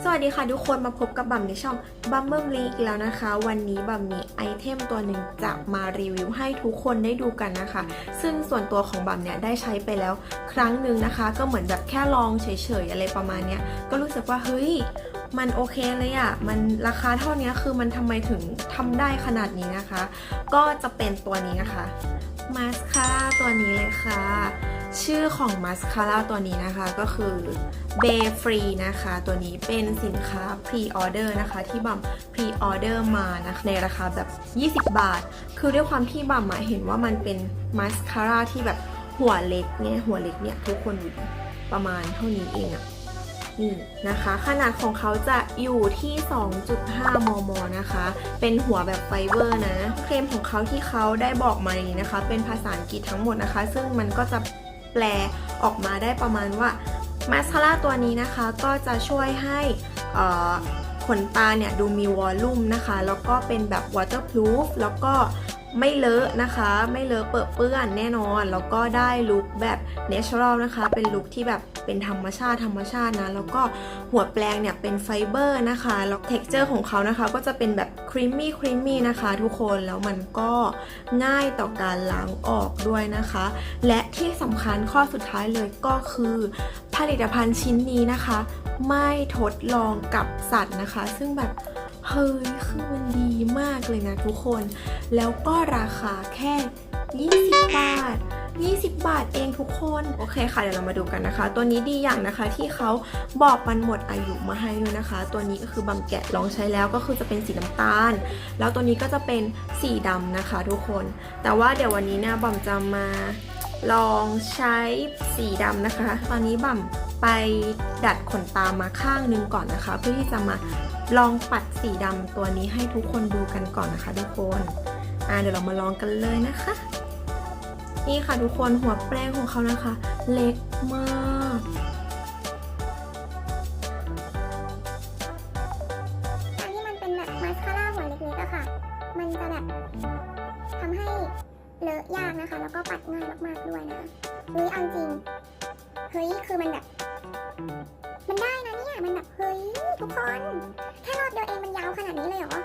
สวัสดีค่ะทุกคนมาพบกับบัมในช่องบัมเบิลลีกแล้วนะคะ วันนี้บัมมีไอเทมตัวหนึ่งจะมารีวิวให้ทุกคนได้ดูกันนะคะ ซึ่งส่วนตัวของบัมเนี่ยได้ใช้ไปแล้วครั้งหนึ่งนะคะ ก็เหมือนแบบแค่ลองเฉยๆอะไรประมาณเนี้ยก็รู้สึกว่าเฮ้ยมันโอเคเลยอะ่ะ มันราคาเท่านี้คือมันทำไมถึงทำได้ขนาดนี้นะคะ ก็จะเป็นตัวนี้นะคะ มาสคาร่าตัวนี้เลยค่ะ ชื่อของมาสคาร่าตัวนี้นะคะก็คือ b a y Free นะคะ ตัวนี้เป็นสินค้า Pre-Order นะคะ ที่บัม Pre-Order มานะคะในราคาแบบ 20 บาท คือด้วยความที่บัมเห็นว่ามันเป็นมาสคาร่าที่แบบหัวเล็กเนี่ยหัวเล็กเนี่ยทุกคนดูดิประมาณเท่านี้เองอะนี่นะคะ ขนาดของเขาจะอยู่ที่ 2.5 มม นะคะ เป็นหัวแบบไฟเบอร์นะ เคลมของเขาที่เขาได้บอกมานี้นะคะ เป็นภาษาอังกฤษทั้งหมดนะคะ ซึ่งมันก็จะ แปลออกมาได้ประมาณว่ามาสคาร่าตัวนี้นะคะก็จะช่วยให้ขนตาเนี่ยดูมีวอลลุ่มนะคะ แล้วก็เป็นแบบ waterproof แล้วก็ ไม่เลอะนะคะ ไม่เลอะเปื้อเปื้อนแน่นอน แล้วก็ได้ลุคแบบ natural นะคะ เป็นลุคที่แบบเป็นธรรมชาติธรรมชาตินะ แล้วก็หัวแปลงเนี่ยเป็นไฟเบอร์นะคะ แล้ว texture ของเขานะคะ ก็จะเป็นแบบ creamy creamy นะคะ ทุกคน แล้วมันก็ง่ายต่อการล้างออกด้วยนะคะ และที่สำคัญข้อสุดท้ายเลยก็คือผลิตภัณฑ์ชิ้นนี้นะคะ ไม่ทดลองกับสัตว์นะคะ ซึ่งแบบ เฮ้ยคือมันดีมากเลยนะทุกคน แล้วก็ราคาแค่ 20 บาท 20 บาทเองทุกคน โอเคค่ะ เดี๋ยวเรามาดูกันนะคะ ตัวนี้ดีอย่างนะคะที่เขาบอกมันหมดอายุมาให้ด้วยนะคะ ตัวนี้ก็คือบัมแกะลองใช้แล้วก็คือจะเป็นสีน้ำตาล แล้วตัวนี้ก็จะเป็นสีดำนะคะ ทุกคน แต่ว่าเดี๋ยววันนี้เนี่ยบัมจะมาลองใช้สีดำนะคะ ตอนนี้บั่มไปดัดขนตามาข้างนึงก่อนนะคะ เพื่อที่จะมา ลองปัดสีดำตัวนี้ให้ทุกคนดูกันก่อนนะคะทุกคนอ่าเดี๋ยวเรามาลองกันเลยนะคะ นี่ค่ะทุกคนหัวแปรงของเขานะคะ เล็กมากการที่มันเป็นแบบมาสคาร่าหัวเล็กๆอะค่ะ มันจะแบบทำให้เลอะยากนะคะ แล้วก็ปัดง่ายมากๆด้วยนะคะเฮ้ยเอาจริงเฮ้ยคือมันแบบมันได้นะเนี่ย มันแบบเฮ้ยทุกคน เหรอ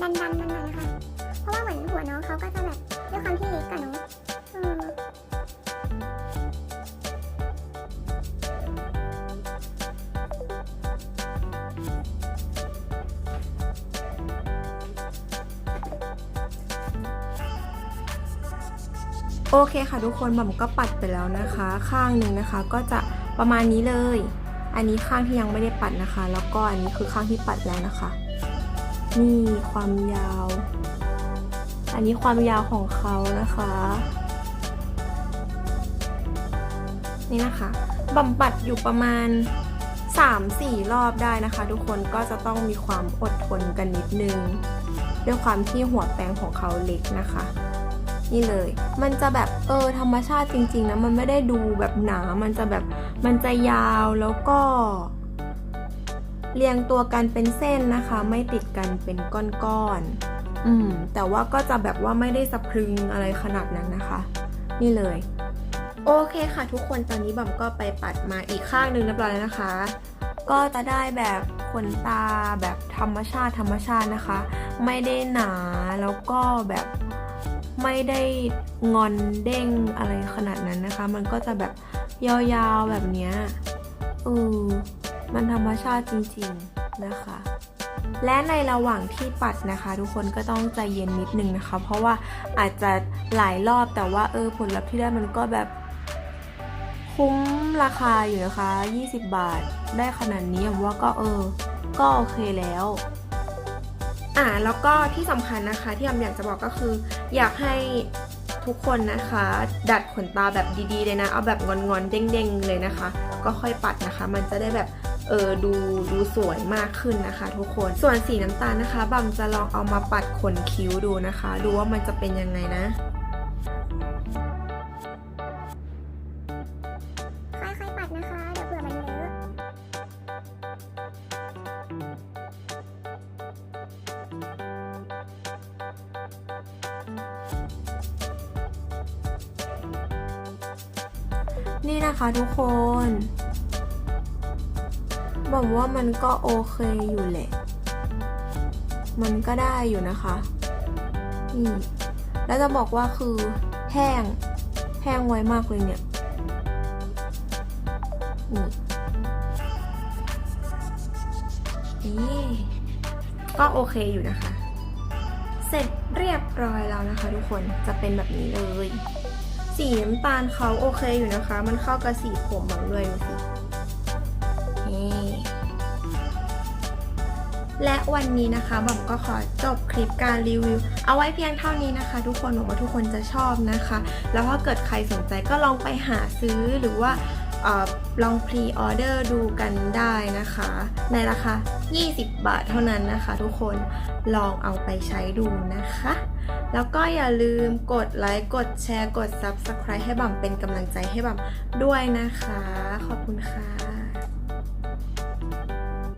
ดันดันๆมันหน่อยนะคะ เพราะว่าเหมือนหัวน้องเขาก็จะแบบด้วยความที่เล็กกันนาะเออโอเคค่ะทุกคนบัมก็ปัดไปแล้วนะคะ ข้างหนึ่งนะคะก็จะประมาณนี้เลย อันนี้ข้างที่ยังไม่ได้ปัดนะคะ แล้วก็อันนี้คือข้างที่ปัดแล้วนะคะ นี่ความยาว อันนี้ความยาวของเขานะคะ นี่นะคะบัมปัดอยู่ประมาณ 3-4 รอบได้นะคะ ทุกคนก็จะต้องมีความอดทนกันนิดนึง ด้วยความที่หัวแปรงของเขาเล็กนะคะนี่เลย มันจะแบบเออธรรมชาติจริงๆนะ มันไม่ได้ดูแบบหนา มันจะแบบ มันจะยาวแล้วก็ เรียงตัวกันเป็นเส้นนะคะ ไม่ติดกันเป็นก้อนๆ อืม แต่ว่าก็จะแบบว่าไม่ได้สะพรึงอะไรขนาดนั้นนะคะ นี่เลย โอเคค่ะทุกคนตอนนี้บัมก็ไปปัดมาอีกข้างหนึ่งเรียบร้อยแล้วนะคะ ก็จะได้แบบขนตาแบบธรรมชาติธรรมชาตินะคะ ไม่ได้หนาแล้วก็แบบไม่ได้งอนเด้งอะไรขนาดนั้นนะคะ มันก็จะแบบ ยาวๆแบบเนี้ยเออมันธรรมชาติจริงๆนะคะ และในระหว่างที่ปัดนะคะ ทุกคนก็ต้องใจเย็นนิดนึงนะคะ เพราะว่าอาจจะหลายรอบแต่ว่าเออผลลัพธ์ที่ได้มันก็แบบคุ้มราคาอยู่นะคะ 20 บาทได้ขนาดนี้ผมว่าก็เออ ก็โอเคแล้ว อ่าแล้วก็ที่สำคัญนะคะที่อำอยากจะบอกก็คือ อยากให้ ทุกคนนะคะ ดัดขนตาแบบดีๆเลยนะ เอาแบบงอนๆเด้งๆเลยนะคะ ก็ค่อยปัดนะคะ มันจะได้แบบเออดูดูสวยมากขึ้นนะคะ ทุกคนส่วนสีน้ำตาลนะคะบัมจะลองเอามาปัดขนคิ้วดูนะคะ ดูว่ามันจะเป็นยังไงนะค่อยๆปัดนะคะ นี่นะคะทุกคนบอกว่ามันก็โอเคอยู่แหละ มันก็ได้อยู่นะคะ นี่ แล้วจะบอกว่าคือแห้ง แห้งไวมากเลยเนี่ย นี่นี่ก็โอเคอยู่นะคะ เสร็จเรียบร้อยแล้วนะคะทุกคน จะเป็นแบบนี้เลย สีน้ำตาลเขาโอเคอยู่นะคะ มันเข้ากับสีผมบางด้วยดูสินี่และวันนี้นะคะบอมก็ขอจบคลิปการรีวิว เอาไว้เพียงเท่านี้นะคะ ทุกคนหวังว่าทุกคนจะชอบนะคะ แล้วถ้าเกิดใครสนใจก็ลองไปหาซื้อหรือว่า ลองพรีออเดอร์ดูกันได้นะคะ ในราคา 20 บาทเท่านั้นนะคะ ทุกคนลองเอาไปใช้ดูนะคะ แล้วก็อย่าลืมกดไลค์กดแชร์กด Subscribe ให้บัมเป็นกำลังใจให้บัมด้วยนะคะ ขอบคุณค่ะ